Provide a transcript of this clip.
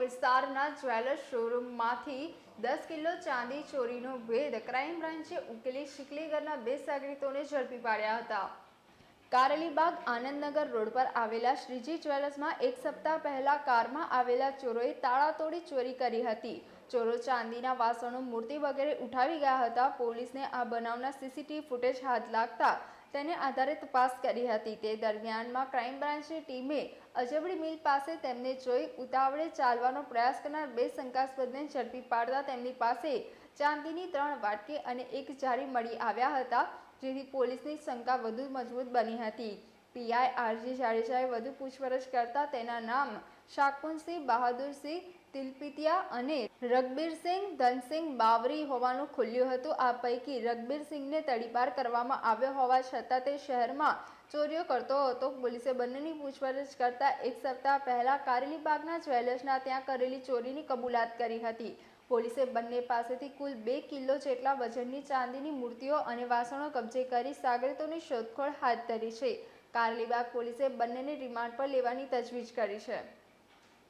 વિસ્તારના જ્વેલર્સ શોરૂમમાંથી દસ કિલો ચાંદી ચોરીનો ભેદ ક્રાઇમ બ્રાન્ચે ઉકેલી શિકલીગરના બે સાગરીતોને ઝડપી પાડ્યા હતા. કારેલીબાગ આનંદનગર રોડ પર આવેલા શ્રીજી જ્વેલર્સમાં એક સપ્તાહ પહેલા કારમાં આવેલા ચોરોએ તાળા તોડી ચોરી કરી હતી. ચોરો ચાંદીના વાસણો મૂર્તિ વગેરે ઉઠાવી ગયા હતા. પોલીસને આ બનાવના સીસીટીવી ફૂટેજ હાથ લાગતા તેને આધારે તપાસ કરી હતી. તે દરમિયાનમાં ક્રાઇમ બ્રાન્ચની ટીમે અજબડી મિલ પાસે તેમને જોઈ ઉતાવળે ચાલવાનો પ્રયાસ કરનાર બે શંકાસ્પદને ઝડપી પાડતા તેમની પાસે ચાંદીની ત્રણ વાટકી અને એક જારી મળી આવ્યા હતા, જેથી પોલીસની શંકા વધુ મજબૂત બની હતી. પીઆઈ આરજી જાડેજાએ વધુ પૂછપરછ કરતા તેના નામ શાકુનસિંહ બહાદુરસિંહ, તિલપિતિયા અને રઘબીરસિંહ ધનસિંહ બાવરી હોવાનું ખુલ્યું હતું. આ પૈકી રઘબીરસિંહને તડીપાર કરવામાં આવ્યો હોવા છતાં તે શહેરમાં ચોરીઓ કરતો હતો. પોલીસે બંનેની પૂછપરછ કરતા એક સપ્તાહ પહેલા કારેલીબાગના જ્વેલર્સના ત્યાં કરેલી ચોરીની કબૂલાત કરી હતી. પોલીસે બંને પાસેથી કુલ બે કિલો જેટલા વજનની ચાંદીની મૂર્તિઓ અને વાસણો કબજે કરી સાગરીતોની શોધખોળ હાથ ધરી છે. કારેલીબાગ પોલીસે બંનેને રિમાન્ડ પર લેવાની તજવીજ કરી છે.